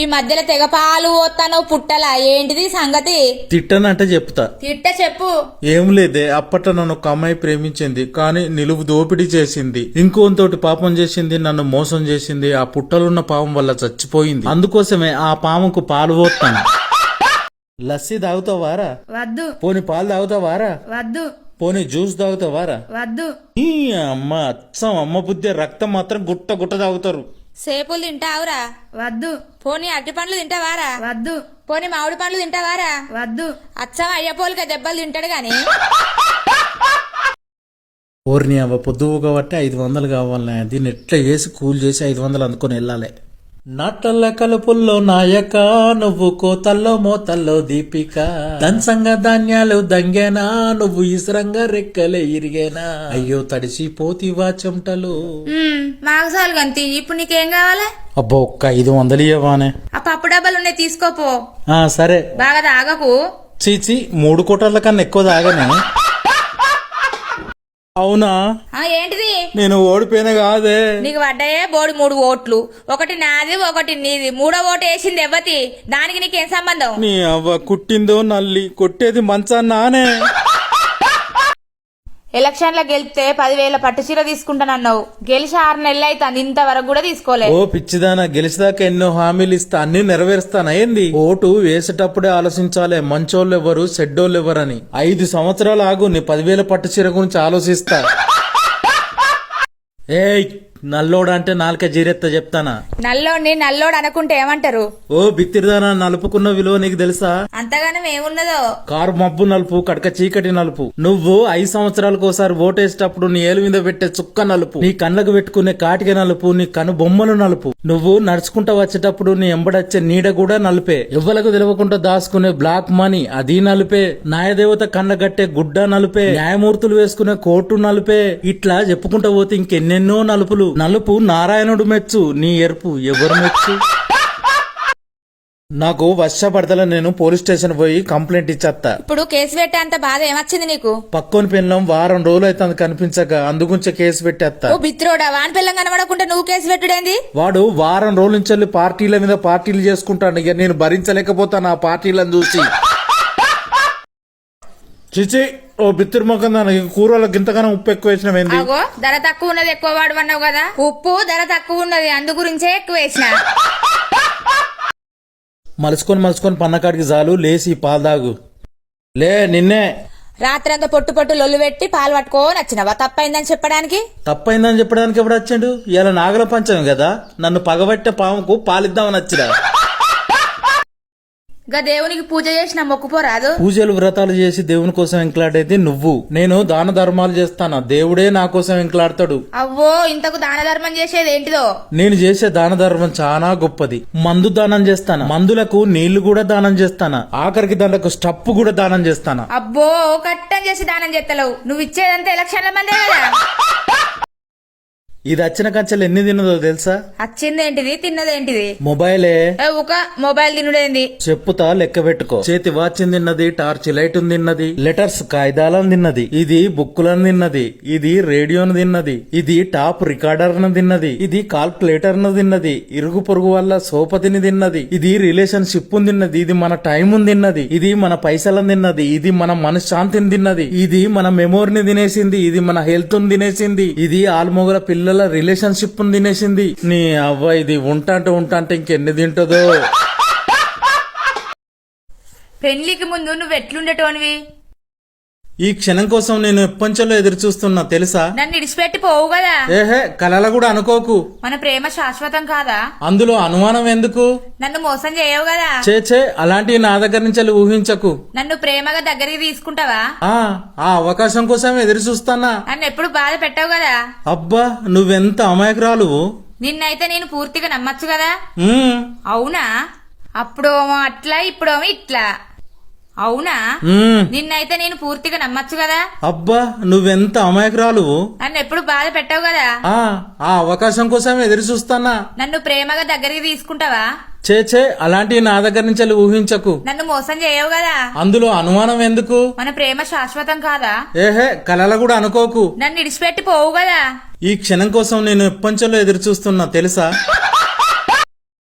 ఈ మధ్యలో తెగ పాలు పోతాను పుట్టలా. ఏంటిది సంగతి? తిట్టనంటే చెప్తా. తిట్ట చెప్పు. ఏం లేదే అప్పట్లో నన్ను ఒక అమ్మాయి ప్రేమించింది కానీ నిలువు దోపిడీ చేసింది. ఇంకోతోటి పాపం చేసింది నన్ను మోసం చేసింది ఆ పుట్టలున్న పాపం వల్ల చచ్చిపోయింది. అందుకోసమే ఆ పాముకు పాలు పోతాను లస్సీ తాగుతావారా? వద్దు. పోని పాలు తాగుతావారా? వద్దు. పోని జ్యూస్ తాగుతావారా? వద్దు. ఈ అమ్మ అచ్చం అమ్మ బుద్ధి రక్తం మాత్రం గుట్ట గుట్ట తాగుతారు. సేపులు తింటావురా. వద్దు. పోనీ అరటి పండ్లు తింటావారా? వద్దు. పోనీ మామిడి పండ్లు తింటావారా? వద్దు. అచ్చం అయ్యపోలిక దెబ్బలు తింటాడు గాని. ఓర్ని అవ్వ పొద్దువు కాబట్టి ఐదు వందలు కావాలి దీన్ని ఎట్లా చేసి కూల్ చేసి ఐదు వందలు అందుకొని వెళ్ళాలి. నాటల్ల కలుపుల్లో నాయక నువ్వు కోతల్లో మోతల్లో దీపిక. దంసంగా ధాన్యాలు దంగేనా నువ్వు ఇసరంగా రెక్కలే ఇరిగేనా. అయ్యో తడిసి పోతివా చెమటలు. మాగసాలు గంతి. ఇప్పుడు నీకేం కావాలా? అబ్బో ఒక్క ఐదు వందలు ఇవ్వవానే. ఆ పప్పు డబ్బాలు ఉన్నాయి తీసుకోపో. ఆ సరే. బాగా తాగకు. చీచి మూడు కోటర్ల కన్నా ఎక్కువ తాగనే. అవునా? ఏంటిది? నేను ఓడిపోయిన కాదే. నీకు పడ్డాయే? బోడి మూడు ఓట్లు. ఒకటి నాది ఒకటి నీది. మూడో ఓటు వేసింది ఎవ్వతి దానికి నీకేం సంబంధం? నీ అవ్వ కుట్టిందో నల్లి కొట్టేది మంచా ఎలక్షన్ల గెలిపితే గెలిస్తే పదివేల పట్టు చీర తీసుకుంటానన్నావు. గెలిచి ఆరు నెలలు అయితే ఇంతవరకు కూడా తీసుకోలే. ఓ పిచ్చిదానా గెలిచిదాకా ఎన్నో హామీలు ఇస్తా అన్ని నెరవేరుస్తానా ఏంది? ఓటు వేసేటప్పుడే ఆలోచించాలే మంచోళ్ళు ఎవరు చెడ్డోళ్ళు ఎవరని ఐదు సంవత్సరాలు ఆగు నీ పదివేల పట్టుచీర గురించి ఆలోచిస్తా. ఏయ్! నల్లోడు అంటే నాలుక జీరెత్త చెప్తానా? నల్లోడిని నల్లోడు అనుకుంటే ఏమంటారు? ఓ బిత్తిరిదానా నలుపుకున్న విలువ నీకు తెలుసా? అంతగానం ఏమున్నదో? కారు మబ్బు నలుపు కడక చీకటి నలుపు. నువ్వు ఐదు సంవత్సరాలకు ఒకసారి ఓటేసేటప్పుడు నీ ఏలు మీద పెట్టే చుక్క నలుపు. నీ కళ్ళకు పెట్టుకునే కాటిక నలుపు నీ కను బొమ్మలు నలుపు. నువ్వు నడుచుకుంటా వచ్చేటప్పుడు నీ ఎంబడచ్చే నీడ కూడా నలుపే. ఎవ్వలకు తెలియకుండా దాచుకునే బ్లాక్ మనీ అది నలుపే. న్యాయదేవత కన్నగట్టే గుడ్డ నలుపే. న్యాయమూర్తులు వేసుకునే కోర్టు నలుపే. ఇట్లా చెప్పుకుంటా పోతే ఇంకెన్నెన్నో నలుపులు. నలుపు నారాయణుడు మెచ్చు నీ ఎరుపు ఎవరు మెచ్చు? నాకు వర్షపడతల నేను పోలీస్ స్టేషన్ పోయి కంప్లైంట్ ఇచ్చేస్తా ఇప్పుడు కేసు పెట్టే అంత బాధ ఏమొచ్చింది నీకు? పక్కన పిల్లం వారం రోజులు అవుతుంది కనిపించక అందుగుంచే కేసు పెట్టేస్తా బిత్రోడా వాన్ పిల్లం కనబడకుండా నువ్వు కేసు పెట్టుడేంది? వాడు వారం రోజుల నుంచి పార్టీల మీద పార్టీలు చేసుకుంటాడు ఇక నేను భరించలేకపోతాను ఆ పార్టీలను చూసి. చిచి ఓ బిత్తిరి మొక్కం దానికి కూరలకు ఇంతగానో ఉప్పు ఎక్కువ వేసినవేంది అగో ధర తక్కువ ఉన్నది ఎక్కువ వాడమన్నావు కదా? ఉప్పు ధర తక్కువ ఉన్నది అందు గురించే ఎక్కువ వేసిన. మలుసుకొని మలుసుకొని పన్నకాడికి చాలు లేసి పాలు తాగు. లే నిన్నే. రాత్రంతా పొట్టు పొట్టు లొల్లు పెట్టి పాలు పట్టుకోని వచ్చినవా? తప్పైందని చెప్పడానికి? తప్పైందని చెప్పడానికి ఎవడు వచ్చాడు? ఇలా నాగల పంచం కదా నన్ను పగబట్టే పాముకు పాలిద్దామని వచ్చిరా గా దేవునికి పూజ చేసిన మొక్కుపోరాదు? పూజలు వ్రతాలు చేసి దేవుని కోసం ఎంకలాడేది నువ్వు. నేను దాన ధర్మాలు చేస్తాను? దేవుడే నా కోసం ఎంకలాడతాడు. అవ్వో ఇంతకు దాన ధర్మం చేసేది ఏంటిదో? నేను చేసే దాన ధర్మం చాలా గొప్పది. మందు దానం చేస్తాను? మందులకు నీళ్ళు కూడా దానం చేస్తాను? ఆఖరికి దానికి స్టప్ కూడా దానం చేస్తాను? అబ్బో కట్టం చేసి దానం చేస్తలేవు. నువ్వు ఇచ్చేదంతా ఎలక్షన్ల మందే కదా. ఇది వచ్చిన కంచెలు ఎన్ని తిన్నదో తెలుసా? వచ్చిందేంటిది తిన్నదేంటిది మొబైలే. ఒక మొబైల్ తినుడేంది? చెప్పుతా లెక్క పెట్టుకో. చేతి వాచ్ తిన్నది టార్చ్ లైట్ తిన్నది లెటర్స్ కాగితాలను తిన్నది ఇది బుక్కులను తిన్నది ఇది రేడియోను తిన్నది ఇది టాప్ రికార్డర్ను తిన్నది ఇది కాల్కులేటర్ను తిన్నది ఇరుగు పొరుగు వల్ల సోపతిని తిన్నది ఇది రిలేషన్షిప్ తిన్నది ఇది మన టైం తిన్నది ఇది మన పైసలను తిన్నది ఇది మన మనశ్శాంతిని తిన్నది ఇది మన మెమోరీని తినేసింది ఇది మన హెల్త్ తినేసింది ఇది ఆల్మొగల పిల్లల రిలేషన్షిప్ తినేసింది. నీ అవ్వ ఇది ఉంటా అంటే ఉంటా అంటే ఇంకెన్ని తింటదో. పెళ్ళికి ముందు నువ్వు ఎట్లుండేటోనివి? ఈ క్షణం కోసం నేను ఎప్పంచలో ఎదురు చూస్తున్నా తెలుసా? నన్ను ఇడిచిపెట్టి పోవు కదా? ఏహే కలల కూడా అనుకోకు. మన ప్రేమ శాశ్వతం కాదా? అందులో అనుమానం ఎందుకు? నన్ను మోసం చేయవు కదా? చేచే అలాంటివి నా దగ్గర నుంచి ఊహించకు. నన్ను ప్రేమగా దగ్గరికి తీసుకుంటావా? ఆ ఆ అవకాశం కోసం ఎదురు చూస్తానా నన్ను ఎప్పుడు బాధ పెట్టవు కదా? అబ్బా నువ్వెంత అమాయకురాలు నిన్నైతే నేను పూర్తిగా నమ్మచ్చు కదా? అవునా? అప్పుడేమో అట్లా ఇప్పుడేమో ఇట్లా. అవునా? నిన్నైతే నేను పూర్తిగా నమ్మచ్చు కదా? అబ్బా నువ్వెంత అమాయకురాలు. నన్ను ఎప్పుడు బాధ పెట్టవు కదా? ఆ ఆ అవకాశం కోసం ఎదురు చూస్తానా నన్ను ప్రేమగా దగ్గరికి తీసుకుంటావా? చేచే అలాంటివి నా దగ్గర నుంచి ఊహించకు. నన్ను మోసం చేయవు కదా? అందులో అనుమానం ఎందుకు? మన ప్రేమ శాశ్వతం కాదా? ఏహే కలల కూడా అనుకోకు. నన్ను ఇడిచిపెట్టి పోవు కదా? ఈ క్షణం కోసం నేను ఎప్పంచలో ఎదురు చూస్తున్నా తెలుసా?